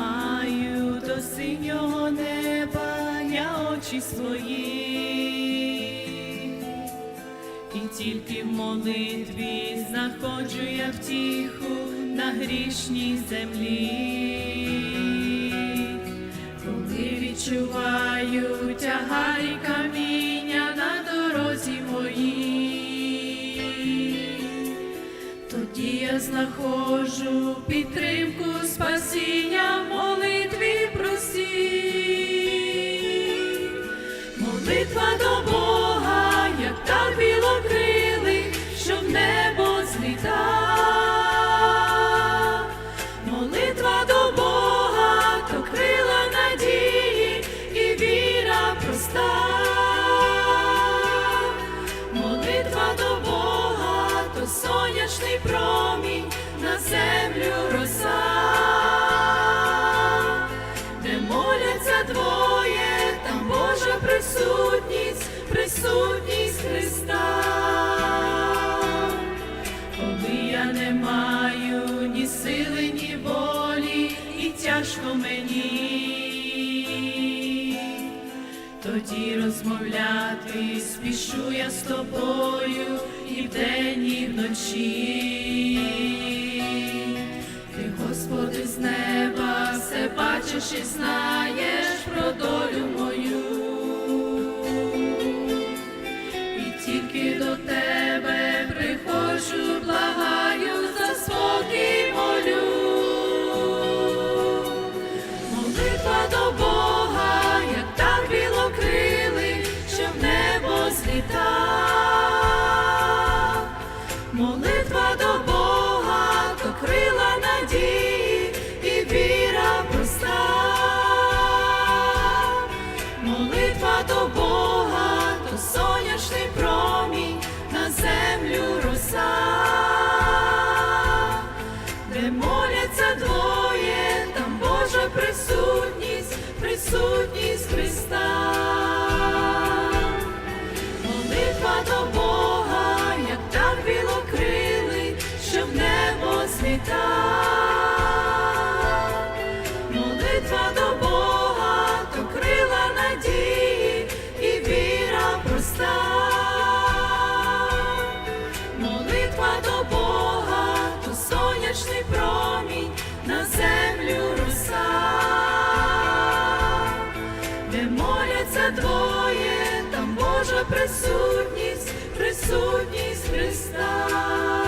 Маю до синього неба я очі свої, і тільки в молитві знаходжу я втіху на грішній землі, коли відчуваю. Тоді я знаходжу підтримку спасіння в молитві простій. Молитва до Бога, як та білокрилих, що в небо зліта. Сонячний промінь на землю роса, де моляться двоє, там Божа присутність, присутність Христа. Коли я не маю ні сили, ні волі, і тяжко мені, тоді розмовляти спішу я з тобою вночі. Ти, Господи, з неба все бачиш і знаєш моляться двоє, там Божа присутність, присутність Христа. Молитва до Бога, як так білокрилий, що в небо зліта. Молитва до Бога, то крила надії і віра проста. Молитва до Бога, то сонячний промінь Твоє, там Божа присутність, присутність Христа.